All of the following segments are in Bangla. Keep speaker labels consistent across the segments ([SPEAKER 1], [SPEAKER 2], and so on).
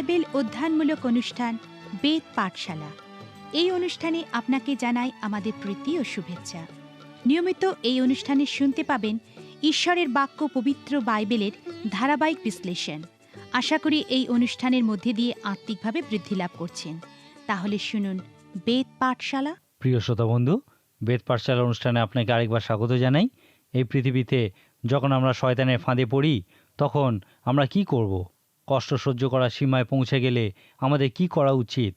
[SPEAKER 1] বাইবেল অধ্যয়নমূলক অনুষ্ঠান, বেদ পাঠশালা। এই অনুষ্ঠানে আপনাকে জানাই আমাদের প্রীতি ও শুভেচ্ছা। নিয়মিত এই অনুষ্ঠানে শুনতে পাবেন ঈশ্বরের বাক্য পবিত্র বাইবেলের ধারাবাহিক বিশ্লেষণ। আশা করি এই অনুষ্ঠানের মধ্যে দিয়ে আত্মিকভাবে বৃদ্ধি লাভ করছেন। তাহলে শুনুন বেদ পাঠশালা।
[SPEAKER 2] প্রিয় শ্রোতা বন্ধু, বেদ পাঠশালা অনুষ্ঠানে আপনাকে আরেকবার স্বাগত জানাই। এই পৃথিবীতে যখন আমরা শয়তানের ফাঁদে পড়ি, তখন আমরা কি করব? কষ্ট সহ্য করার সীমায় পৌঁছে গেলে আমাদের কি করা উচিত?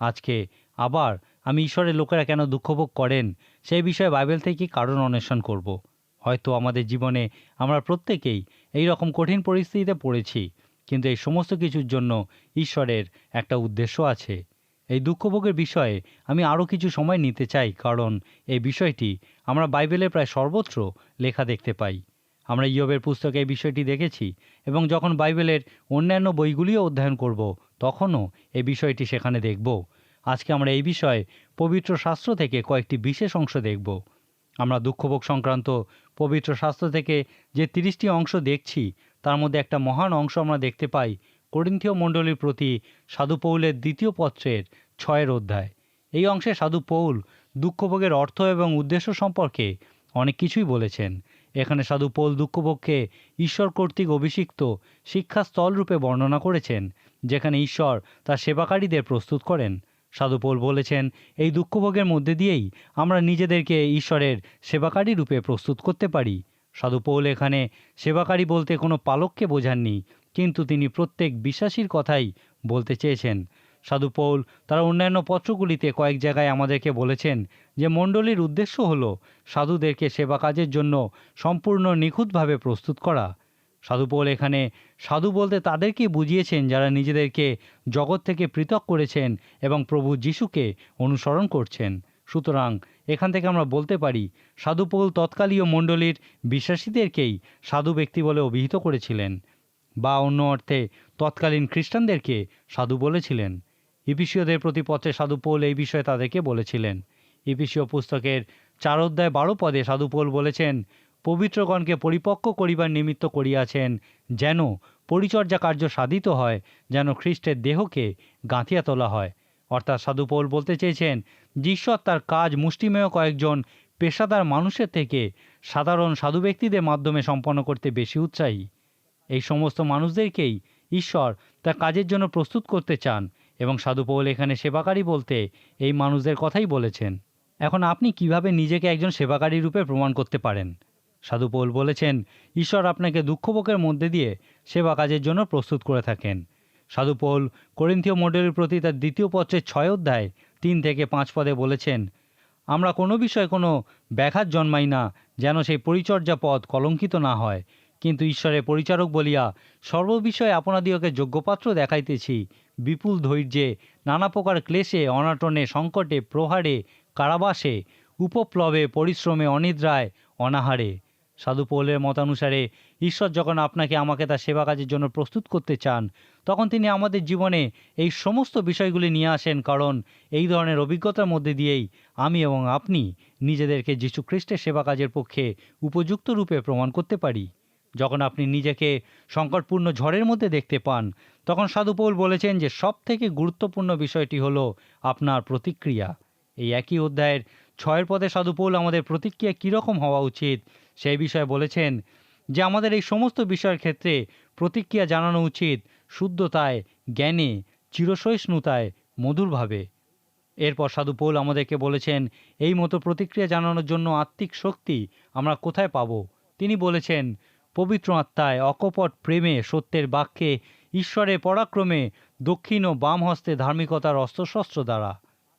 [SPEAKER 2] আজকে আবার আমি ঈশ্বরের লোকেরা কেন দুঃখভোগ করেন? সেই বিষয়ে বাইবেল থেকে কারণ অন্বেষণ করব। হয়তো আমাদের জীবনে আমরা প্রত্যেকেই এই রকম কঠিন পরিস্থিতিতে পড়েছি, কিন্তু এই সমস্ত কিছুর জন্য ঈশ্বরের একটা উদ্দেশ্য আছে। এই দুঃখভোগের বিষয়ে আমি আরও কিছু সময় নিতে চাই, কারণ এই বিষয়টি আমরা বাইবেলে প্রায় সর্বত্র লেখা দেখতে পাই। আমরা ইয়বের পুস্তকে এই বিষয়টি দেখেছি এবং যখন বাইবেলের অন্যান্য বইগুলিও অধ্যয়ন করব, তখনও এই বিষয়টি সেখানে দেখব। আজকে আমরা এই বিষয়ে পবিত্র শাস্ত্র থেকে কয়েকটি বিশেষ অংশ দেখব। আমরা দুঃখভোগ সংক্রান্ত পবিত্র শাস্ত্র থেকে যে তিরিশটি অংশ দেখছি, তার মধ্যে একটা মহান অংশ আমরা দেখতে পাই করিন্থীয় মণ্ডলীর প্রতি সাধু পৌলের দ্বিতীয় পত্রের ছয়ের অধ্যায়। এই অংশে সাধু পৌল দুঃখভোগের অর্থ এবং উদ্দেশ্য সম্পর্কে অনেক কিছুই বলেছেন। এখানে সাধু পোল দুঃখভোগকে ঈশ্বর কর্তৃক অভিষিক্ত শিক্ষাস্থল রূপে বর্ণনা করেছেন, যেখানে ঈশ্বর তার সেবাকারীদের প্রস্তুত করেন। সাধু পৌল বলেছেন, এই দুঃখভোগের মধ্যে দিয়েই আমরা নিজেদেরকে ঈশ্বরের সেবাকারী রূপে প্রস্তুত করতে পারি। সাধু পৌল এখানে, সেবাকারী বলতে কোনো পালককে বোঝাননি, কিন্তু তিনি প্রত্যেক বিশ্বাসীর কথাই বলতে চেয়েছেন। সাধু পৌল, তার অন্যান্য পত্রগুলিতে কয়েক জায়গায় আমাদেরকে বলেছেন যে মণ্ডলীর উদ্দেশ্য হল সাধুদেরকে সেবা কাজের জন্য সম্পূর্ণ নিখুঁতভাবে প্রস্তুত করা। সাধু পৌল এখানে সাধু বলতে তাদেরকে বুঝিয়েছেন যারা নিজেদেরকে জগৎ থেকে পৃথক করেছেন এবং প্রভু যিশুকে অনুসরণ করছেন। সুতরাং এখান থেকে আমরা বলতে পারি, সাধু পৌল তৎকালীয় মণ্ডলীর বিশ্বাসীদেরকেই সাধু ব্যক্তি বলে অভিহিত করেছিলেন বা অন্য অর্থে তৎকালীন খ্রিস্টানদেরকে সাধু বলেছিলেন। ইপিসীয়দের প্রতি পত্রে সাধু পৌল এই বিষয়ে তাদেরকে বলেছিলেন। ইপিসীয় পুস্তকের চার অধ্যায় বারো পদে সাধু পৌল বলেছেন, পবিত্রগণকে পরিপক্ক করিবার নিমিত্ত করিয়াছেন যেন পরিচর্যা কার্য সাধিত হয়, যেন খ্রিস্টের দেহকে গাঁথিয়া তোলা হয়। অর্থাৎ সাধু পৌল বলতে চেয়েছেন ঈশ্বর তার কাজ মুষ্টিমেয় কয়েকজন পেশাদার মানুষের থেকে সাধারণ সাধু ব্যক্তিদের মাধ্যমে সম্পন্ন করতে বেশি উৎসাহী। এই সমস্ত মানুষদেরকেই ঈশ্বর তার কাজের জন্য প্রস্তুত করতে চান। এবং সাধু পৌল এখানে সেবাকারী বলতে এই মানুষদের কথাই বলেছেন। এখন আপনি কীভাবে নিজেকে একজন সেবাকারী রূপে প্রমাণ করতে পারেন? সাধু পৌল বলেছেন, ঈশ্বর আপনাকে দুঃখভোগের মধ্যে দিয়ে সেবা কাজের জন্য প্রস্তুত করে থাকেন। সাধু পৌল করিন্থীয় মণ্ডলের প্রতি তার দ্বিতীয় পত্রের ছয় অধ্যায় তিন থেকে পাঁচ পদে বলেছেন, আমরা কোনো বিষয়ে কোনো ব্যাঘাত জন্মাই না, যেন সেই পরিচর্যা পদ কলঙ্কিত না হয়। কিন্তু ঈশ্বরের পরিচারক বলিয়া, সর্ববিষয়ে আপনাদিওকে যোগ্যপাত্র দেখাইতেছি বিপুল ধৈর্যে, নানা প্রকার ক্লেশে, অনাটনে, সংকটে, প্রহারে, কারাবাসে, উপপ্লবে, পরিশ্রমে, অনিদ্রায়, অনাহারে। সাধু পৌলের মতানুসারে, ঈশ্বর যখন আপনাকে আমাকে তার সেবা কাজের জন্য প্রস্তুত করতে চান, তখন তিনি আমাদের জীবনে এই সমস্ত বিষয়গুলি নিয়ে আসেন কারণ এই ধরনের অভিজ্ঞতার মধ্যে দিয়েই আমি এবং আপনি নিজেদেরকে যীশু খ্রিস্টের সেবা কাজের পক্ষে উপযুক্ত রূপে প্রমাণ করতে পারি। যখন আপনি নিজেকে সংকটপূর্ণ ঝড়ের মধ্যে দেখতে পান, তখন সাধু পৌল বলেছেন যে সব থেকে গুরুত্বপূর্ণ বিষয়টি হলো আপনার প্রতিক্রিয়া। এই একই অধ্যায়ের ছয়ের পদে সাধু পৌল আমাদের প্রতিক্রিয়া কীরকম হওয়া উচিত সেই বিষয়ে বলেছেন যে আমাদের এই সমস্ত বিষয়ের ক্ষেত্রে প্রতিক্রিয়া জানানো উচিত শুদ্ধতায়, জ্ঞানে, চিরসহিষ্ণুতায়, মধুরভাবে। এরপর সাধু পৌল আমাদেরকে বলেছেন, এই মতো প্রতিক্রিয়া জানানোর জন্য আত্মিক শক্তি আমরা কোথায় পাব? তিনি বলেছেন পবিত্র আত্মায় অকপট প্রেমে সত্যের বাক্যে ঈশ্বরের পরাক্রমে দক্ষিণ ও বাম হস্তে ধার্মিকতার অস্ত্রশস্ত্র দ্বারা।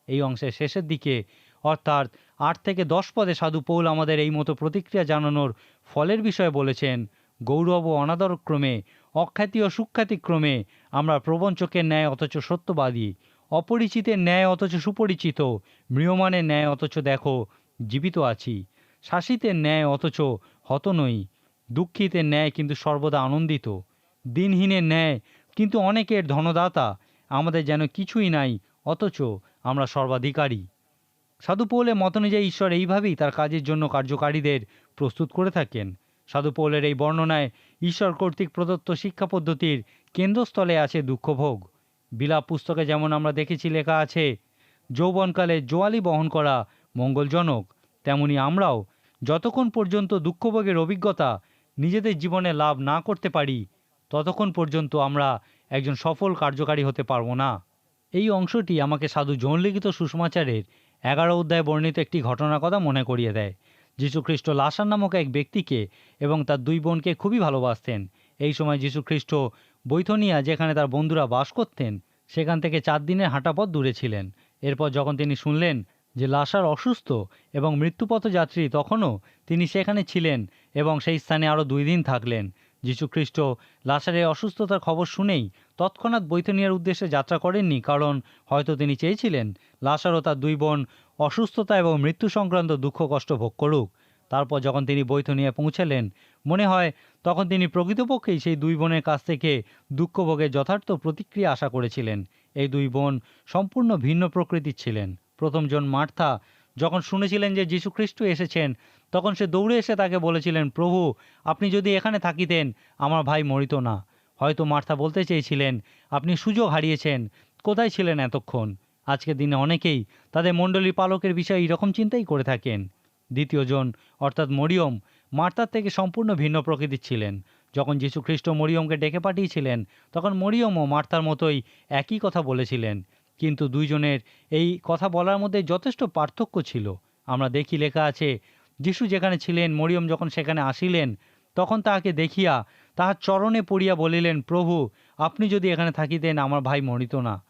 [SPEAKER 2] এই অংশের শেষের দিকে, অর্থাৎ আট থেকে দশ পদে সাধু পৌল আমাদের এই মতো প্রতিক্রিয়া জানানোর ফলের বিষয়ে বলেছেন, গৌরব ও অনাদরক্রমে অখ্যাতি ও সুখ্যাতিক্রমে আমরা প্রবঞ্চকের ন্যায় অথচ সত্যবাদী, অপরিচিতের ন্যায় অথচ সুপরিচিত মৃয়মানের ন্যায় অথচ দেখো, জীবিত আছি, শাসিতের ন্যায় অথচ হত নই দুঃখিতের ন্যায় কিন্তু সর্বদা আনন্দিত। দিনহীনের ন্যায় কিন্তু অনেকের ধনদাতা, আমাদের যেন কিছুই নাই, অথচ আমরা সর্বাধিকারী। সাধু পৌলের মত অনুযায়ী ঈশ্বর এইভাবেই তার কাজের জন্য কার্যকারীদের প্রস্তুত করে থাকেন। সাধু পৌলের এই বর্ণনায় ঈশ্বর কর্তৃক প্রদত্ত শিক্ষা পদ্ধতির কেন্দ্রস্থলে আছে দুঃখভোগ। বিলাপ পুস্তকে যেমন আমরা দেখেছি লেখা আছে, যৌবনকালে জোয়ালি বহন করা মঙ্গলজনক তেমনি আমরাও যতক্ষণ পর্যন্ত দুঃখভোগের অভিজ্ঞতা নিজেদের জীবনে লাভ না করতে পারি, ততক্ষণ পর্যন্ত আমরা একজন সফল কার্যকারী হতে পারব না। এই অংশটি আমাকে সাধু যৌন লিখিত সুষমাচারের এগারো অধ্যায় বর্ণিত একটি ঘটনার কথা মনে করিয়ে দেয়। যীশুখ্রিস্ট লাসার নামক এক ব্যক্তিকে এবং তার দুই বোনকে খুবই ভালোবাসতেন। এই সময় যীশুখ্রিস্ট বৈথনিয়া, যেখানে তার বন্ধুরা বাস করতেন, সেখান থেকে চার দিনের হাঁটাপথ দূরে ছিলেন। এরপর যখন তিনি শুনলেন যে লাসার অসুস্থ এবং মৃত্যুপথ যাত্রী তখনও তিনি সেখানে ছিলেন এবং সেই স্থানে আরও দুই দিন থাকলেন। যীশুখ্রিস্ট লাসারের অসুস্থতার খবর শুনেই তৎক্ষণাৎ বৈথনিয়ার উদ্দেশ্যে যাত্রা করেননি, কারণ হয়তো তিনি চেয়েছিলেন লাসার ও তার দুই বোন অসুস্থতা এবং মৃত্যু সংক্রান্ত দুঃখ কষ্ট ভোগ করুক। তারপর যখন তিনি বৈথনিয়ায় পৌঁছালেন, মনে হয় তখন তিনি প্রকৃতপক্ষেই সেই দুই বোনের কাছ থেকে দুঃখভোগের যথার্থ প্রতিক্রিয়া আশা করেছিলেন। এই দুই বোন সম্পূর্ণ ভিন্ন প্রকৃতির ছিলেন। প্রথমজন মার্থা যখন শুনেছিলেন যে যীশুখ্রিস্ট এসেছেন, তখন সে দৌড়ে এসে তাকে বলেছিলেন, প্রভু, আপনি যদি এখানে থাকিতেন, আমার ভাই মরিত না। হয়তো মার্থা বলতে চেয়েছিলেন, আপনি সুযোগ হারিয়েছেন, কোথায় ছিলেন এতক্ষণ? আজকের দিনে অনেকেই তাদের মণ্ডলী পালকের বিষয়ে এরকম চিন্তাই করে থাকেন। দ্বিতীয়জন অর্থাৎ মরিয়ম মার্তার থেকে সম্পূর্ণ ভিন্ন প্রকৃতির ছিলেন। যখন যীশুখ্রিস্ট মরিয়মকে ডেকে পাঠিয়েছিলেন, তখন মরিয়মও মার্তার মতোই একই কথা বলেছিলেন। কিন্তু দুইজনের এই কথা বলার মধ্যে যথেষ্ট পার্থক্য ছিল। আমরা দেখি লেখা আছে, যিশু যেখানে ছিলেন, মরিয়ম যখন সেখানে আসিলেন, তখন তাহাকে দেখিয়া তাহার চরণে পড়িয়া বলিলেন, প্রভু, আপনি যদি এখানে থাকিতেন, আমার ভাই মরিত না।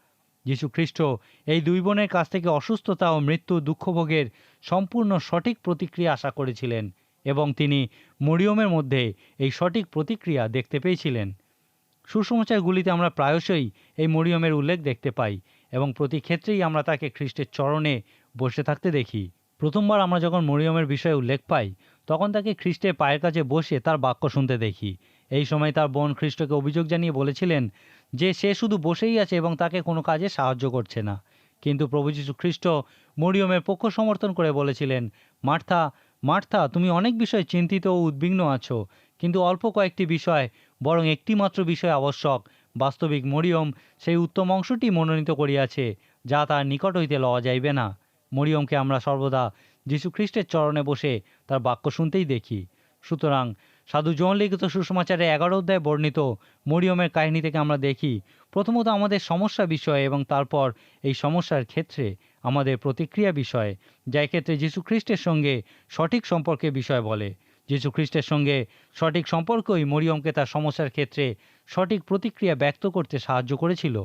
[SPEAKER 2] যীশু খ্রিস্ট এই দুই বোনের কাছ থেকে অসুস্থতা ও মৃত্যু দুঃখভোগের সম্পূর্ণ সঠিক প্রতিক্রিয়া আশা করেছিলেন এবং তিনি মরিয়মের মধ্যে এই সঠিক প্রতিক্রিয়া দেখতে পেয়েছিলেন। সুসমাচারগুলিতে আমরা প্রায়শই এই মরিয়মের উল্লেখ দেখতে পাই। এবং প্রতি ক্ষেত্রেই আমরা তাকে খ্রিস্টের চরণে বসে থাকতে দেখি। প্রথমবার আমরা যখন মরিয়মের বিষয়ে উল্লেখ পাই, তখন তাকে খ্রিস্টের পায়ের কাছে বসে তার বাক্য শুনতে দেখি। এই সময় তার বোন খ্রিস্টকে অভিযোগ জানিয়ে বলেছিলেন যে সে শুধু বসেই আছে এবং তাকে কোনো কাজে সাহায্য করছে না। কিন্তু প্রভু যীশু খ্রিস্ট মরিয়মের পক্ষ সমর্থন করে বলেছিলেন, মার্থা মার্থা, তুমি অনেক বিষয়ে চিন্তিত ও উদ্বিগ্ন আছো, কিন্তু অল্প কয়েকটি বিষয়, বরং একটি মাত্র বিষয় আবশ্যক বাস্তবিক মরিয়ম সেই উত্তম অংশটি মনোনীত করিয়াছে, যা তার নিকট হইতে লওয়া যাইবে না। মরিয়মকে আমরা সর্বদা যীশু খ্রিস্টের চরণে বসে তার বাক্য শুনতেই দেখি। সুতরাং সাধু জন লিখিত সুসমাচারে এগারো অধ্যায়ে বর্ণিত মরিয়মের কাহিনী থেকে আমরা দেখি, প্রথমত আমাদের সমস্যা বিষয়ে এবং তারপর এই সমস্যার ক্ষেত্রে আমাদের প্রতিক্রিয়া বিষয়ে, যা ক্ষেত্রে যীশু খ্রিস্টের সঙ্গে সঠিক সম্পর্কের বিষয় বলে। যীশু খ্রিস্টের সঙ্গে সঠিক সম্পর্কই মরিয়মকে তার সমস্যার ক্ষেত্রে সঠিক প্রতিক্রিয়া ব্যক্ত করতে সাহায্য করেছিল।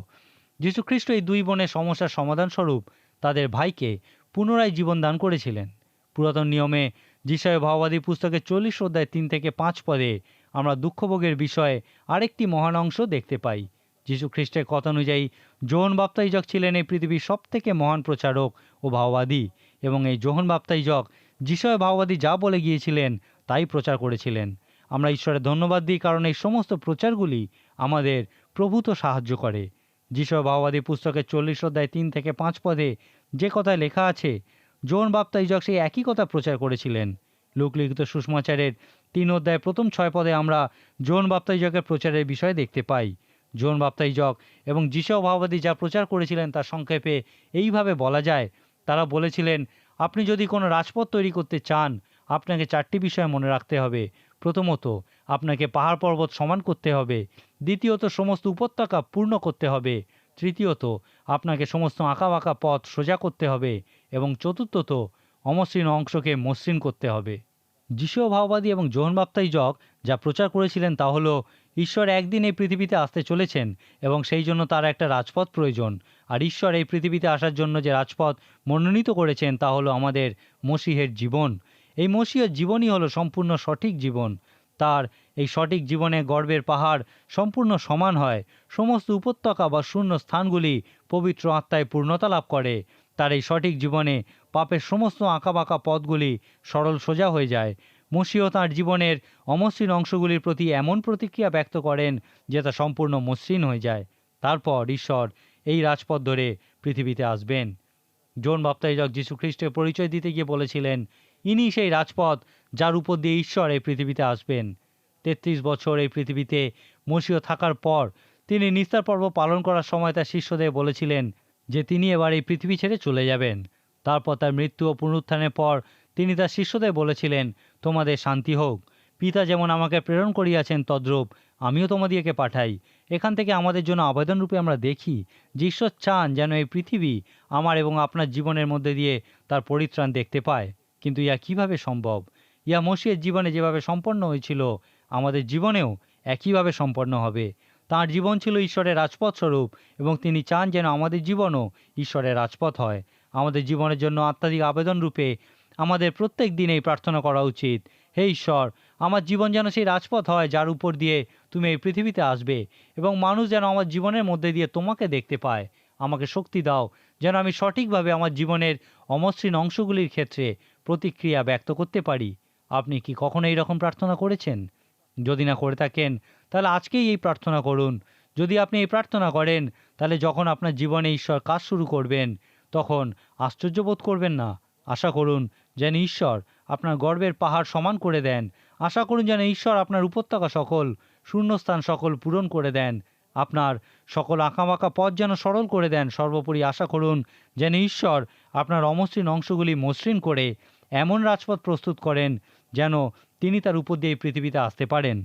[SPEAKER 2] যীশু খ্রিস্ট এই দুই বোনের সমস্যার সমাধানস্বরূপ তাদের ভাইকে পুনরায় জীবন দান করেছিলেন। পুরাতন নিয়মে যিশয় ভাওবাদী পুস্তকের চল্লিশ অধ্যায় তিন থেকে পাঁচ পদে আমরা দুঃখভোগের বিষয়ে আরেকটি মহান অংশ দেখতে পাই। যীশু খ্রিস্টের কথা অনুযায়ী জোহন বাপ্তাইজক ছিলেন এই পৃথিবীর সবথেকে মহান প্রচারক ও ভাওবাদী এবং এই জোহন বাপ্তাইজক যিশয় ভাওবাদী যা বলে গিয়েছিলেন তাই প্রচার করেছিলেন। আমরা ঈশ্বরের ধন্যবাদ দিই কারণ এই সমস্ত প্রচারগুলি আমাদের প্রভূত সাহায্য করে। যিশয় ভাওবাদী পুস্তকের চল্লিশ অধ্যায় তিন থেকে পাঁচ পদে যে কথায় লেখা আছে জোন জোহন বাপ্তাইজক সেই একই কথা প্রচার করেছিলেন। লোকলিখিত সুষমাচারের তিন অধ্যায় প্রথম ছয় পদে আমরা জোন জোহন বাপ্তাইজকের প্রচারের বিষয়ে দেখতে পাই। জোন জোহন বাপ্তাইজক এবং যিশয় ভাওবাদী যা প্রচার করেছিলেন তার সংক্ষেপে এইভাবে বলা যায়। তারা বলেছিলেন, আপনি যদি কোনো রাজপথ তৈরি করতে চান আপনাকে চারটি বিষয় মনে রাখতে হবে। প্রথমত, আপনাকে পাহাড় পর্বত সমান করতে হবে। দ্বিতীয়ত, সমস্ত উপত্যকা পূর্ণ করতে হবে। তৃতীয়ত, আপনাকে সমস্ত আঁকা বাঁকা পথ সোজা করতে হবে এবং চতুর্থত, অমসৃণ অংশকে মসৃণ করতে হবে। যিশু ভাওবাদী এবং জোহন বাপ্তাইজক যা প্রচার করেছিলেন তা হলো, ঈশ্বর একদিন এই পৃথিবীতে আসতে চলেছেন এবং সেই জন্য তার একটা রাজপথ প্রয়োজন। আর ঈশ্বর এই পৃথিবীতে আসার জন্য যে রাজপথ মনোনীত করেছেন তা হলো আমাদের মসিহের জীবন। এই মসিহের জীবনই হলো সম্পূর্ণ সঠিক জীবন। তার এই সঠিক জীবনে গর্বের পাহাড় সম্পূর্ণ সমান হয়। সমস্ত উপত্যকা বা শূন্য স্থানগুলি পবিত্র আত্মায় পূর্ণতা লাভ করে। তার এই সঠিক জীবনে পাপের সমস্ত আঁকাবাঁকা পথগুলি সরল সোজা হয়ে যায়। মসিও তাঁর জীবনের অমসৃণ অংশগুলির প্রতি এমন প্রতিক্রিয়া ব্যক্ত করেন যে তা সম্পূর্ণ মসৃণ হয়ে যায়। তারপর ঈশ্বর এই রাজপথ ধরে পৃথিবীতে আসবেন। জোন বাপ্তাইজক যীশু খ্রিস্টের পরিচয় দিতে গিয়ে বলেছিলেন ইনি সেই রাজপথ যার উপর দিয়ে ঈশ্বর এই পৃথিবীতে আসবেন। তেত্রিশ বছর এই পৃথিবীতে মসিও থাকার পর তিনি নিস্তার পর্ব পালন করার সময় তার শিষ্যদের বলেছিলেন যে তিনি এবার এই পৃথিবী ছেড়ে চলে যাবেন। তারপর তার মৃত্যু ও পুনরুত্থানের পর তিনি তার শিষ্যদের বলেছিলেন, তোমাদের শান্তি হোক। পিতা যেমন আমাকে প্রেরণ করিয়াছেন তদ্রূপ, আমিও তোমাদিকে পাঠাই। এখান থেকে আমাদের জন্য আবেদন রূপে আমরা দেখি যে ঈশ্বর চান যেন এই পৃথিবী আমার এবং আপনার জীবনের মধ্যে দিয়ে তার পরিত্রাণ দেখতে পায়। কিন্তু ইয়া কীভাবে সম্ভব? ইয়া মসিয়ের জীবনে যেভাবে সম্পন্ন হয়েছিল, আমাদের জীবনেও একইভাবে সম্পন্ন হবে। তাঁর জীবন ছিল ঈশ্বরের রাজপথ স্বরূপ এবং তিনি চান যেন আমাদের জীবনও ঈশ্বরের রাজপথ হয়। আমাদের জীবনের জন্য আত্মাধিক আবেদন রূপে আমাদের প্রত্যেক দিন এই প্রার্থনা করা উচিত। হে ঈশ্বর, আমার জীবন যেন সেই রাজপথ হয় যার উপর দিয়ে তুমি এই পৃথিবীতে আসবে এবং মানুষ যেন আমার জীবনের মধ্যে দিয়ে তোমাকে দেখতে পায়। আমাকে শক্তি দাও যেন আমি সঠিকভাবে আমার জীবনের অমসৃণ অংশগুলির ক্ষেত্রে প্রতিক্রিয়া ব্যক্ত করতে পারি। আপনি কি কখনো এই রকম প্রার্থনা করেছেন? যদি না করে থাকেন, তাহলে আজকেই এই প্রার্থনা করুন। যদি আপনি এই প্রার্থনা করেন, তাহলে যখন আপনার জীবনে ঈশ্বর কাজ শুরু করবেন, তখন আশ্চর্য বোধ করবেন না। আশা করুন যেন ঈশ্বর আপনার গর্বের পাহাড় সমান করে দেন। আশা করুন যেন ঈশ্বর আপনার উপত্যকা সকল, শূন্যস্থান সকল পূরণ করে দেন। আপনার সকল আঁকাবাঁকা পথ যেন সরল করে দেন। সর্বোপরি আশা করুন যেন ঈশ্বর আপনার অমসৃণ অংশগুলি মসৃণ করে এমন রাজপথ প্রস্তুত করেন যেন তিনি তার উপর দিয়ে এই পৃথিবীতে আসতে পারেন।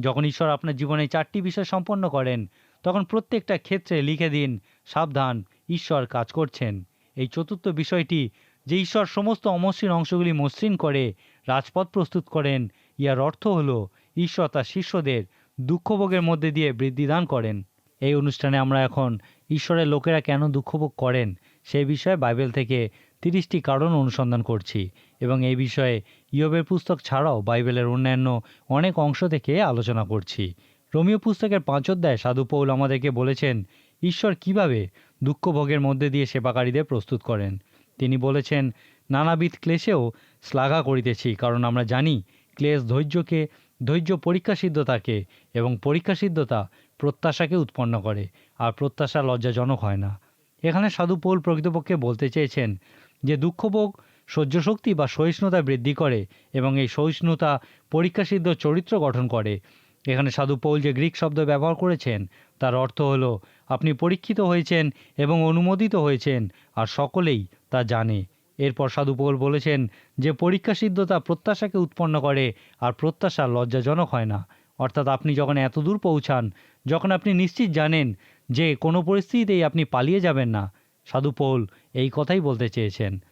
[SPEAKER 2] যখন ঈশ্বর আপনার জীবনে চারটি বিষয় সম্পন্ন করেন, তখন প্রত্যেকটা ক্ষেত্রে লিখে দিন, সাবধান, ঈশ্বর কাজ করছেন। এই চতুর্থ বিষয়টি, যে ঈশ্বর সমস্ত অমসৃণ অংশগুলি মসৃণ করে রাজপথ প্রস্তুত করেন, ইয়ার অর্থ হল ঈশ্বর তার শিষ্যদের দুঃখভোগের মধ্যে দিয়ে বৃদ্ধি দান করেন। এই অনুষ্ঠানে আমরা এখন ঈশ্বরের লোকেরা কেন দুঃখভোগ করেন সেই বিষয়ে বাইবেল থেকে তিরিশটি কারণ অনুসন্ধান করছি এবং এই বিষয়ে ইয়বের পুস্তক ছাড়াও বাইবেলের অন্যান্য অনেক অংশ থেকে আলোচনা করছি। রোমিও পুস্তকের পাঁচ অধ্যায় সাধু পৌল আমাদেরকে বলেছেন, ঈশ্বর কীভাবে দুঃখভোগের মধ্যে দিয়ে সেবাকারীদের প্রস্তুত করেন? তিনি বলেছেন, নানাবিধ ক্লেশেও শ্লাঘা করিতেছি, কারণ আমরা জানি ক্লেশ ধৈর্যকে, ধৈর্য পরীক্ষা সিদ্ধতাকে এবং পরীক্ষা সিদ্ধতা প্রত্যাশাকে উৎপন্ন করে, আর প্রত্যাশা লজ্জাজনক হয় না। এখানে সাধু পৌল প্রকৃতপক্ষে বলতে চেয়েছেন যে দুঃখভোগ সহ্য শক্তি বা সহিষ্ণুতা বৃদ্ধি করে এবং এই সহিষ্ণুতা পরীক্ষাসিদ্ধ চরিত্র গঠন করে। এখানে সাধু পৌল যে গ্রিক শব্দ ব্যবহার করেছেন, তার অর্থ হলো, আপনি পরীক্ষিত হয়েছেন এবং অনুমোদিত হয়েছেন আর সকলেই তা জানে। এরপর সাধু পৌল বলেছেন যে পরীক্ষা সিদ্ধতা প্রত্যাশাকে উৎপন্ন করে আর প্রত্যাশা লজ্জাজনক হয় না। অর্থাৎ আপনি যখন এত দূর পৌঁছান, যখন আপনি নিশ্চিত জানেন যে কোনো পরিস্থিতিতেই আপনি পালিয়ে যাবেন না সাধু পৌল এই কথাই বলতে চেয়েছেন।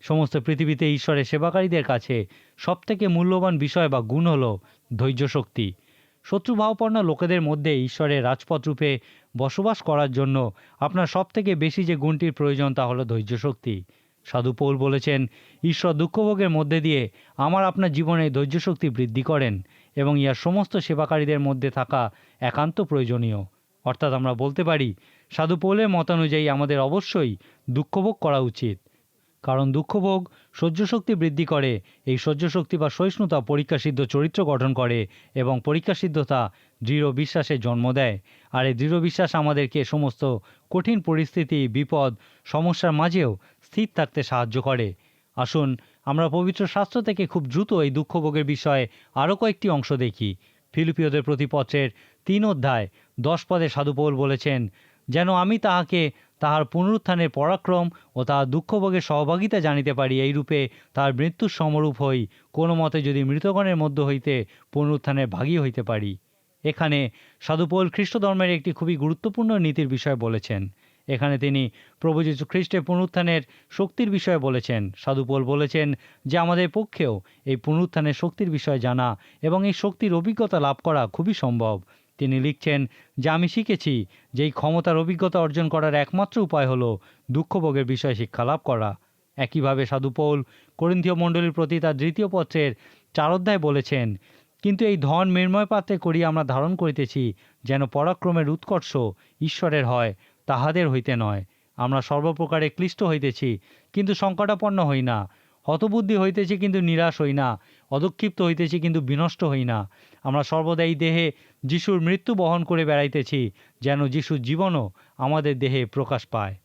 [SPEAKER 2] সমস্ত পৃথিবীতে ঈশ্বরের সেবাকারীদের কাছে সবথেকে মূল্যবান বিষয় বা গুণ হলো ধৈর্য শক্তি শত্রুভাবপন্ন লোকেদের মধ্যে ঈশ্বরের রাজপথ রূপে বসবাস করার জন্য আপনার সবথেকে বেশি যে গুণটির প্রয়োজন তা হলো ধৈর্য শক্তি সাধু পৌল বলেছেন, ঈশ্বর দুঃখভোগের মধ্যে দিয়ে আমার আপনার জীবনে ধৈর্য শক্তি বৃদ্ধি করেন এবং ইয়ার সমস্ত সেবাকারীদের মধ্যে থাকা একান্ত প্রয়োজনীয়। অর্থাৎ আমরা বলতে পারি সাধু পৌলের মতানুযায়ী আমাদের অবশ্যই দুঃখভোগ করা উচিত। কারণ দুঃখভোগ সহ্য শক্তি বৃদ্ধি করে, এই সহ্য শক্তি বা সহিষ্ণুতা পরীক্ষাসিদ্ধ চরিত্র গঠন করে এবং পরীক্ষাসিদ্ধতা দৃঢ় বিশ্বাসের জন্ম দেয়। আর এই দৃঢ় বিশ্বাস আমাদেরকে সমস্ত কঠিন পরিস্থিতি, বিপদ, সমস্যার মাঝেও স্থির থাকতে সাহায্য করে। আসুন, আমরা পবিত্র শাস্ত্র থেকে খুব দ্রুত এই দুঃখভোগের বিষয়ে আরও কয়েকটি অংশ দেখি। ফিলিপিওদের প্রতিপত্রের তিন অধ্যায়, দশ পদে সাধুপৌল বলেছেন যেন আমি তাহাকে তাহার পুনরুত্থানের পরাক্রম ও তাহার দুঃখভোগের সহভাগিতা জানিতে পারি এইরূপে তাহার মৃত্যুর সমরূপ হই। কোনো মতে যদি মৃতগণের মধ্য হইতে পুনরুত্থানের ভাগী হইতে পারি। এখানে সাধুপৌল খ্রিস্ট ধর্মের একটি খুবই গুরুত্বপূর্ণ নীতির বিষয় বলেছেন। এখানে তিনি প্রভু যীশু খ্রিস্টের পুনরুত্থানের শক্তির বিষয়ে বলেছেন। সাধুপোল বলেছেন যে, আমাদের পক্ষেও এই পুনরুত্থানের শক্তির বিষয়ে জানা এবং এই শক্তির অভিজ্ঞতা লাভ করা খুবই সম্ভব। তিনি লিখছেন, যে আমি শিখেছি যে এই ক্ষমতার অভিজ্ঞতা অর্জন করার একমাত্র উপায় হলো দুঃখভোগের বিষয়ে শিক্ষা লাভ করা। একইভাবে সাধুপৌল করিন্থীয় মণ্ডলীর প্রতি তার দ্বিতীয় পত্রের চার অধ্যায় বলেছেন, কিন্তু এই ধন মৃন্ময় পাত্রে করিয়া আমরা ধারণ করিতেছি, যেন পরাক্রমের উৎকর্ষ ঈশ্বরের হয়, তাহাদের হইতে নয়। আমরা সর্বপ্রকারে ক্লিষ্ট হইতেছি, কিন্তু সংকটাপন্ন হই না। হতবুদ্ধি হইতেছি, কিন্তু নিরাশ হই না। অদক্ষিপ্ত হইতেছি, কিন্তু বিনষ্ট হই না। আমরা সর্বদা এই দেহে যিশুর মৃত্যু বহন করে বেড়াইতেছি, যেন যিশুর জীবনও আমাদের দেহে প্রকাশ পায়।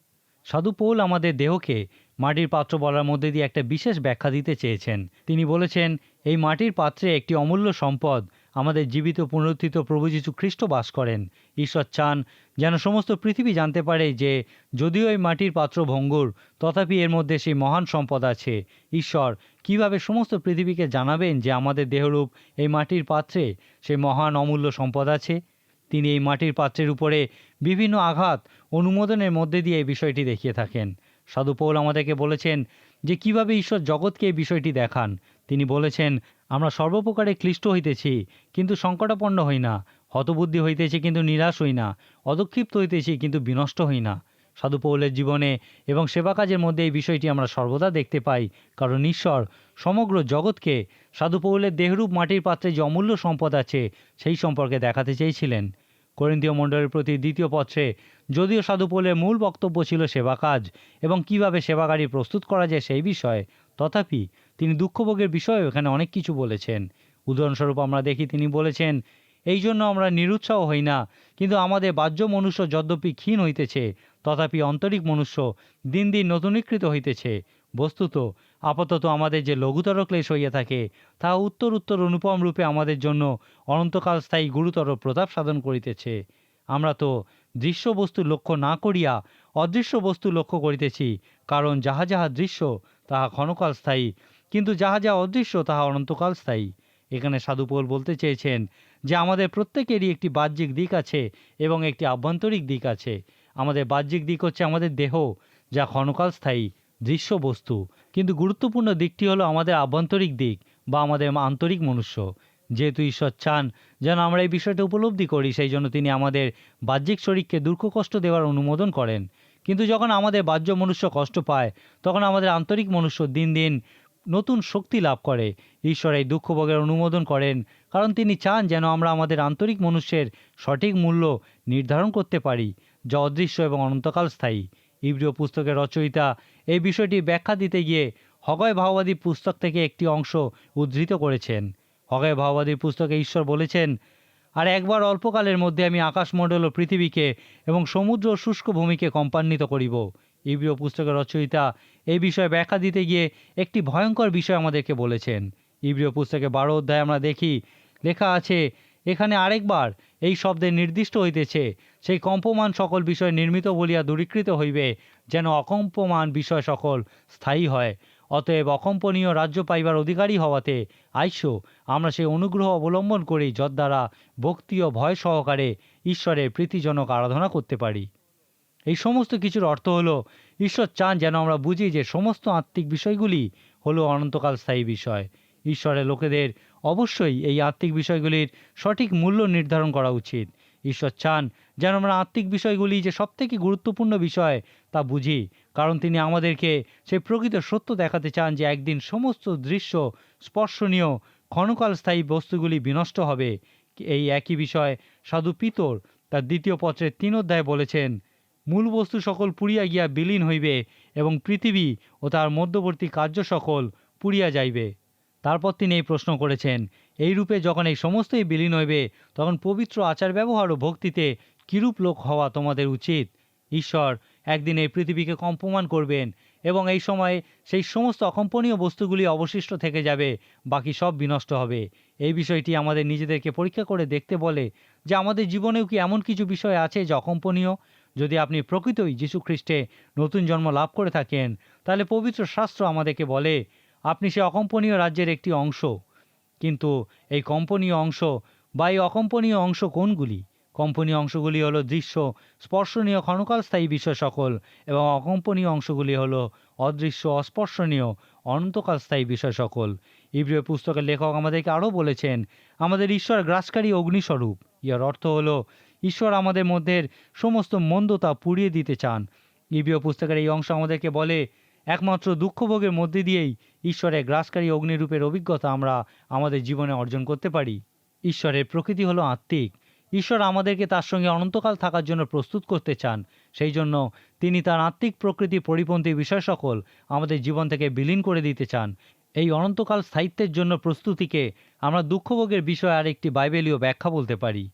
[SPEAKER 2] সাধু পৌল আমাদের দেহকে মাটির পাত্র বলার মধ্যে দিয়ে একটা বিশেষ ব্যাখ্যা দিতে চেয়েছেন। তিনি বলেছেন, এই মাটির পাত্রে একটি অমূল্য সম্পদ আমাদের জীবিত পুনরুত্থিত প্রভু যীশু খ্রিস্ট বাস করেন। ঈশ্বর চান যেন সমস্ত পৃথিবী জানতে পারে যে, যদিও এই মাটির পাত্র ভঙ্গুর, তথাপি এর মধ্যে সেই মহান সম্পদ আছে। ঈশ্বর কীভাবে সমস্ত পৃথিবীকে জানাবেন যে আমাদের দেহরূপ এই মাটির পাত্রে সেই মহান অমূল্য সম্পদ আছে? তিনি এই মাটির পাত্রের উপরে বিভিন্ন আঘাত, অনুমোদনের মধ্যে দিয়ে এই বিষয়টি দেখিয়ে থাকেন। সাধু পৌল আমাদেরকে বলেছেন যে কীভাবে ঈশ্বর জগৎকে এই বিষয়টি দেখান। তিনি বলেছেন, আমরা সর্বপ্রকারে ক্লিষ্ট হইতেছি, কিন্তু সংকটাপন্ন হই না। হতবুদ্ধি হইতেছি, কিন্তু নিরাশ হই না। অদক্ষিপ্ত হইতেছি, কিন্তু বিনষ্ট হই না। সাধু পৌলের জীবনে এবং সেবা কাজের মধ্যে এই বিষয়টি আমরা সর্বদা দেখতে পাই। কারণ ঈশ্বর সমগ্র জগৎকে সাধু পৌলের দেহরূপ মাটির পাত্রে যে অমূল্য সম্পদ আছে, সেই সম্পর্কে দেখাতে চেয়েছিলেন। করিন্তীয় মণ্ডলের প্রতি দ্বিতীয় পত্রে, যদিও সাধু পৌলের মূল বক্তব্য ছিল সেবা কাজ এবং কীভাবে সেবাকারী প্রস্তুত করা যায় সেই বিষয়ে, তথাপি তিনি দুঃখভোগের বিষয়েও এখানে অনেক কিছু বলেছেন। উদাহরণস্বরূপ আমরা দেখি তিনি বলেছেন, এই জন্য আমরা নিরুৎসাহ হই না, কিন্তু আমাদের বাহ্য মনুষ্য যদ্যপি ক্ষীণ হইতেছে তথাপি আন্তরিক মনুষ্য দিন দিন নতুনীকৃত হইতেছে। বস্তুত, আপাতত আমাদের যে লঘুতর ক্লেশ হইয়া থাকে তাহা উত্তর উত্তর অনুপম রূপে আমাদের জন্য অনন্তকাল স্থায়ী গুরুতর প্রতাপ সাধন করিতেছে। আমরা তো দৃশ্য বস্তু লক্ষ্য না করিয়া অদৃশ্য বস্তু লক্ষ্য করিতেছি, কারণ যাহা যাহা দৃশ্য, তাহা ক্ষণকাল স্থায়ী, কিন্তু যাহা যাহা অদৃশ্য, তাহা অনন্তকাল স্থায়ী। এখানে সাধুপোল বলতে চেয়েছেন যে আমাদের প্রত্যেকেরই একটি বাহ্যিক দিক আছে এবং একটি আভ্যন্তরিক দিক আছে। আমাদের বাহ্যিক দিক হচ্ছে আমাদের দেহ, যা ক্ষণকাল স্থায়ী দৃশ্য বস্তু কিন্তু গুরুত্বপূর্ণ দিকটি হলো আমাদের আভ্যন্তরিক দিক বা আমাদের আন্তরিক মনুষ্য। যেহেতু ঈশ্বর চান, যেন আমরা এই বিষয়টা উপলব্ধি করি, সেই জন্য তিনি আমাদের বাহ্যিক শরীরকে দুঃখ কষ্ট দেওয়ার অনুমোদন করেন। কিন্তু যখন আমাদের বাহ্য মনুষ্য কষ্ট পায়, তখন আমাদের আন্তরিক মনুষ্য দিন দিন নতুন শক্তি লাভ করে। ঈশ্বর এই দুঃখভোগের অনুমোদন করেন, কারণ তিনি চান যেন আমরা আমাদের আন্তরিক মনুষ্যের সঠিক মূল্য নির্ধারণ করতে পারি। যা অদৃশ্য এবং অনন্তকাল স্থায়ী। ইব্রিয় পুস্তকের রচয়িতা এই বিষয়টি ব্যাখ্যা দিতে গিয়ে হগয় ভাওবাদী পুস্তক থেকে একটি অংশ উদ্ধৃত করেছেন। হগয় ভাওবাদী পুস্তকে ঈশ্বর বলেছেন, আর একবার অল্পকালের মধ্যে আমি আকাশমণ্ডল ও পৃথিবীকে এবং সমুদ্র ও শুষ্ক ভূমিকে কম্পান্বিত করিব। ইব্রিয় পুস্তকের রচয়িতা এই বিষয়ে ব্যাখ্যা দিতে গিয়ে একটি ভয়ঙ্কর বিষয় আমাদেরকে বলেছেন। ইব্রিয় পুস্তকে বারো অধ্যায় আমরা দেখি, লেখা আছে এখানে আরেকবার এই শব্দে নির্দিষ্ট হইতেছে। সেই কম্পমান সকল বিষয় নির্মিত বলিয়া দূরীকৃত হইবে, যেন অকম্পমান বিষয় সকল স্থায়ী হয়। অতএব অকম্পনীয় রাজ্য পাইবার অধিকারী হওয়াতে, আইসো, আমরা সেই অনুগ্রহ অবলম্বন করি যদ্বারা ভক্তি ও ভয় সহকারে ঈশ্বরের প্রীতিজনক আরাধনা করতে পারি। এই সমস্ত কিছুর অর্থ হলো, ঈশ্বর চান যেন আমরা বুঝি যে সমস্ত আত্মিক বিষয়গুলি হলো অনন্তকাল স্থায়ী বিষয়। ঈশ্বরের লোকেদের অবশ্যই এই আর্থিক বিষয়গুলির সঠিক মূল্য নির্ধারণ করা উচিত। ঈশ্বর চান যেন আমরা আর্থিক বিষয়গুলি যে সবথেকে গুরুত্বপূর্ণ বিষয় তা বুঝি। কারণ তিনি আমাদেরকে সেই প্রকৃত সত্য দেখাতে চান যে একদিন সমস্ত দৃশ্য স্পর্শনীয় ক্ষণকাল স্থায়ী বস্তুগুলি বিনষ্ট হবে। এই একই বিষয় সাধু পিতর তার দ্বিতীয় পত্রের তিন অধ্যায় বলেছেন, মূল বস্তু সকল পুড়িয়া গিয়া বিলীন হইবে এবং পৃথিবী ও তার মধ্যবর্তী কার্য সকল পুড়িয়া যাইবে। তারপর তিনি এই প্রশ্ন করেছেন এই রূপে যখন এই সমস্তই বিলীন হইবে, তখন পবিত্র আচার ব্যবহার ও ভক্তিতে কিরূপ লোক হওয়া তোমাদের উচিত? ঈশ্বর, একদিন এই পৃথিবীকে কম্পমান করবেন এবং এই সময়ে সেই সমস্ত অকম্পনীয় বস্তুগুলি অবশিষ্ট থেকে যাবে, বাকি সব বিনষ্ট হবে। এই বিষয়টি আমাদের নিজেদেরকে পরীক্ষা করে দেখতে বলে যে আমাদের জীবনেও কি এমন কিছু বিষয় আছে যা অকম্পনীয়? যদি আপনি প্রকৃতই যীশু খ্রিস্টে নতুন জন্ম লাভ করে থাকেন, তাহলে পবিত্র শাস্ত্র আমাদেরকে বলে আপনি সে অকম্পনীয় রাজ্যের একটি অংশ। কিন্তু এই কম্পনীয় অংশ বা এই অকম্পনীয় অংশ কোনগুলি? কম্পনীয় অংশগুলি হলো দৃশ্য, স্পর্শনীয় ক্ষণকাল স্থায়ী বিষয় সকল এবং অকম্পনীয় অংশগুলি হলো অদৃশ্য, অস্পর্শনীয় অনন্তকাল স্থায়ী বিষয় সকল। ইব্রিয় পুস্তকের লেখক আমাদেরকে আরও বলেছেন, আমাদের ঈশ্বর গ্রাসকারী অগ্নিস্বরূপ। ইয়ার অর্থ হলো, ঈশ্বর আমাদের মধ্যে সমস্ত মন্দতা পুড়িয়ে দিতে চান। ইব্রিয় পুস্তকের এই অংশ আমাদেরকে বলে একমাত্র দুঃখভোগের মধ্যে দিয়েই ঈশ্বরের গ্রাসকারী অগ্নিরূপের অভিজ্ঞতা আমরা আমাদের জীবনে অর্জন করতে পারি। ঈশ্বরের প্রকৃতি হলো আত্মিক। ঈশ্বর আমাদেরকে তার সঙ্গে অনন্তকাল থাকার জন্য প্রস্তুত করতে চান। সেই জন্য তিনি তার আত্মিক প্রকৃতি পরিপন্থী বিষয় সকল আমাদের জীবন থেকে বিলীন করে দিতে চান। এই অনন্তকাল স্থায়িত্বের জন্য প্রস্তুতিকে আমরা দুঃখভোগের বিষয়ে আরেকটি বাইবেলীয় ব্যাখ্যা বলতে পারি।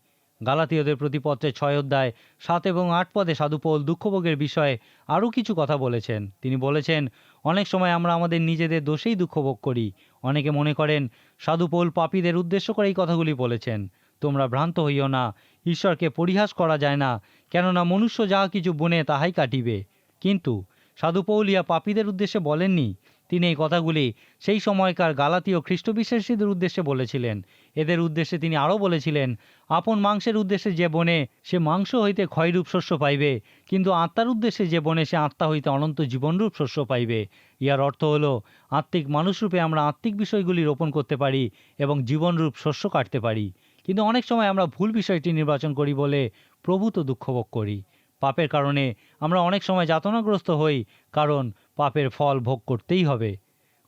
[SPEAKER 2] গালাতীয়দের প্রতি পত্রে ছয় অধ্যায়, সাত এবং আট পদে সাধুপৌল দুঃখভোগের বিষয়ে আরও কিছু কথা বলেছেন। তিনি বলেছেন, অনেক সময় আমরা আমাদের নিজেদের দোষেই দুঃখভোগ করি। অনেকে মনে করেন, সাধুপৌল পাপীদের উদ্দেশ্য করে এই কথাগুলি বলেছেন। তোমরা ভ্রান্ত হইও না, ঈশ্বরকে পরিহাস করা যায় না, কেননা মনুষ্য যাহা কিছু বনে তাহাই কাটিবে। কিন্তু সাধু পৌলিয়া পাপীদের উদ্দেশ্যে বলেননি। তিনি এই কথাগুলি সেই সময়কার গালাতীয় খ্রিস্টবিশ্বাসীদের উদ্দেশ্যে বলেছিলেন। এদের উদ্দেশ্যে তিনি আরও বলেছিলেন, আপন মাংসের উদ্দেশ্যে যে বনে সে মাংস হইতে ক্ষয়রূপ শস্য পাইবে, কিন্তু আত্মার উদ্দেশ্যে যে বনে সে আত্মা হইতে অনন্ত জীবনরূপ শস্য পাইবে। ইহার অর্থ হলো, আত্মিক মানুষরূপে আমরা আত্মিক বিষয়গুলি রোপণ করতে পারি এবং জীবনরূপ শস্য কাটতে পারি। কিন্তু অনেক সময় আমরা ভুল বিষয়টি নির্বাচন করি বলে প্রভূত দুঃখভোগ করি। পাপের কারণে আমরা অনেক সময় যাতনাগ্রস্ত হই, কারণ পাপের ফল ভোগ করতেই হবে।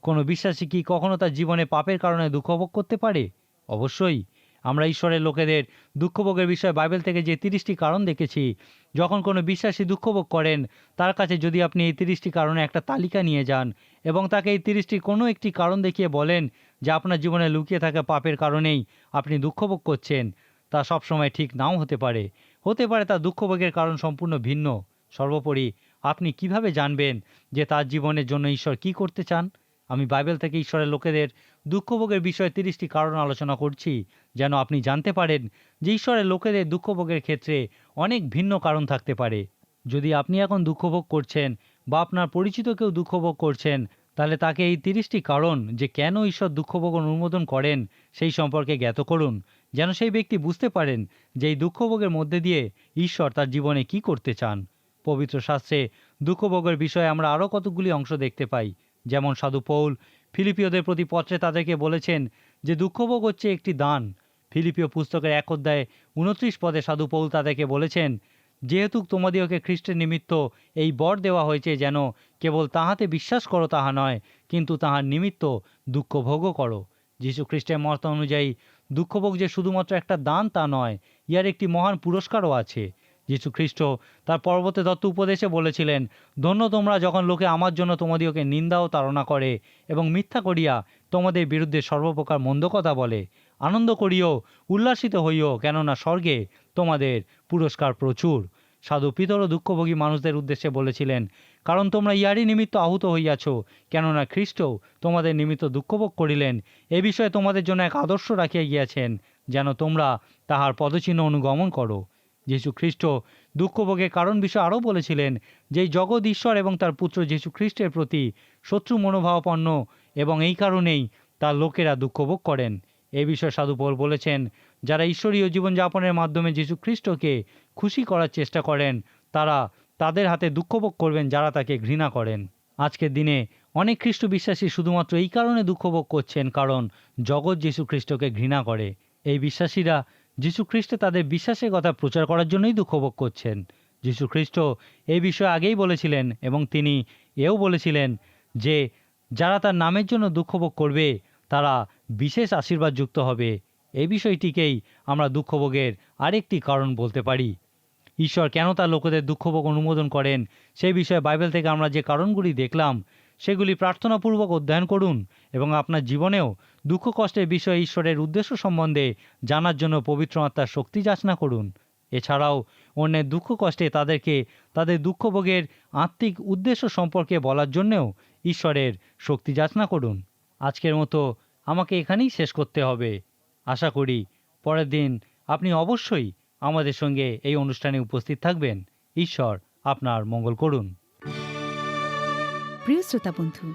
[SPEAKER 2] কোনো বিশ্বাসী কি কখনো তার জীবনে পাপের কারণে দুঃখ ভোগ করতে পারে? অবশ্যই। আমরা ঈশ্বরের লোকেদের দুঃখভোগের বিষয়ে বাইবেল থেকে যে তিরিশটি কারণ দেখেছি, যখন কোনো বিশ্বাসী দুঃখভোগ করেন, তার কাছে যদি আপনি এই তিরিশটি কারণে একটা তালিকা নিয়ে যান এবং তাকে এই তিরিশটি কোনো একটি কারণ দেখিয়ে বলেন যে আপনার জীবনে লুকিয়ে থাকা পাপের কারণেই আপনি দুঃখভোগ করছেন, তা সবসময় ঠিক নাও হতে পারে। হতে পারে তার দুঃখভোগের কারণ সম্পূর্ণ ভিন্ন। সর্বোপরি আপনি কীভাবে জানবেন যে তার জীবনের জন্য ঈশ্বর কি করতে চান? আমি বাইবেল থেকে ঈশ্বরের লোকেদের দুঃখভোগের বিষয়ে তিরিশটি কারণ আলোচনা করছি, যেন আপনি জানতে পারেন যে ঈশ্বরের লোকেদের দুঃখভোগের ক্ষেত্রে অনেক ভিন্ন কারণ থাকতে পারে। যদি আপনি এখন দুঃখভোগ করছেন বা আপনার পরিচিত কেউ দুঃখভোগ করছেন, তাহলে তাকে এই তিরিশটি কারণ যে কেন ঈশ্বর দুঃখভোগ অনুমোদন করেন, সেই সম্পর্কে জ্ঞাত করুন, যেন সেই ব্যক্তি বুঝতে পারেন যে এই দুঃখভোগের মধ্যে দিয়ে ঈশ্বর তার জীবনে কি করতে চান। পবিত্র শাস্ত্রে দুঃখভোগের বিষয়ে আমরা আরও কতগুলি অংশ দেখতে পাই। যেমন সাধু পৌল ফিলিপিওদের প্রতি পত্রে তাদেরকে বলেছেন যে দুঃখভোগ হচ্ছে একটি দান। ফিলিপিও পুস্তকের এক অধ্যায়ে উনত্রিশ পদে সাধু পৌল তাদেরকে বলেছেন, যেহেতু তোমাদিওকে খ্রিস্টের নিমিত্ত এই বর দেওয়া হয়েছে যেন কেবল তাহাতে বিশ্বাস করো তাহা নয়, কিন্তু তাহার নিমিত্ত দুঃখভোগও করো। যীশু খ্রিস্টের মত অনুযায়ী দুঃখভোগ যে শুধুমাত্র একটা দান তা নয় ইহার একটি মহান পুরস্কারও আছে। যীশু খ্রিস্ট তার পর্বতে দত্ত উপদেশে বলেছিলেন, ধন্য তোমরা যখন লোকে আমার জন্য তোমাদিওকে নিন্দা ও তাড়না করে এবং মিথ্যা করিয়া তোমাদের বিরুদ্ধে সর্বপ্রকার মন্দ কথা বলে, আনন্দ করিও, উল্লাসিত হইও, কেননা স্বর্গে তোমাদের পুরস্কার প্রচুর সাধু পিতর দুঃখভোগী মানুষদের উদ্দেশ্যে বলেছিলেন, কারণ তোমরা ইয়ারই নিমিত্ত আহত হইয়াছ, কেননা খ্রিস্টও তোমাদের নিমিত্ত দুঃখভোগ করিলেন। এ বিষয়ে তোমাদের জন্য এক আদর্শ রাখিয়া গিয়াছেন, যেন তোমরা তাহার পদচিহ্ন অনুগমন করো। যীশু খ্রিস্ট দুঃখভোগের কারণ বিষয়ে আরও বলেছিলেন যে জগৎ ঈশ্বর এবং তার পুত্র যীশু খ্রিস্টের প্রতি শত্রু মনোভাবাপন্ন এবং এই কারণেই তার লোকেরা দুঃখভোগ করেন। এই বিষয়ে সাধু পৌল বলেছেন, যারা ঈশ্বরীয় জীবনযাপনের মাধ্যমে যীশু খ্রিস্টকে খুশি করার চেষ্টা করেন, তারা তাদের হাতে দুঃখভোগ করবেন যারা তাকে ঘৃণা করেন। আজকের দিনে অনেক খ্রিস্ট বিশ্বাসী শুধুমাত্র এই কারণে দুঃখভোগ করছেন কারণ জগৎ যীশু খ্রিস্টকে ঘৃণা করে। এই বিশ্বাসীরা যীশু খ্রিস্টে তাদের বিশ্বাসের কথা প্রচার করার জন্যই দুঃখভোগ করছেন। যীশু খ্রিস্ট এই বিষয়ে আগেই বলেছিলেন এবং তিনি এও বলেছিলেন যে, যারা তার নামের জন্য দুঃখভোগ করবে, তারা বিশেষ আশীর্বাদ যুক্ত হবে। এই বিষয়টিকেই আমরা দুঃখভোগের আরেকটি কারণ বলতে পারি। ঈশ্বর কেন তার লোকেদের দুঃখভোগ অনুমোদন করেন? সেই বিষয়ে বাইবেল থেকে আমরা যে কারণগুলি দেখলাম, সেগুলি প্রার্থনাপূর্বক অধ্যয়ন করুন এবং আপনার জীবনেও দুঃখ কষ্টের বিষয়ে ঈশ্বরের উদ্দেশ্য সম্বন্ধে জানার জন্য পবিত্র আত্মার শক্তি যাচনা করুন। এছাড়াও অন্যের দুঃখ কষ্টে তাদেরকে, তাদের দুঃখভোগের আত্মিক উদ্দেশ্য সম্পর্কে বলার জন্যেও ঈশ্বরের শক্তি যাচনা করুন। আজকের মতো আমাকে এখানেই শেষ করতে হবে। আশা করি পরের দিন আপনি অবশ্যই আমাদের সঙ্গে এই অনুষ্ঠানে উপস্থিত থাকবেন। ঈশ্বর আপনার মঙ্গল করুন।
[SPEAKER 1] প্রিয় শ্রোতা বন্ধু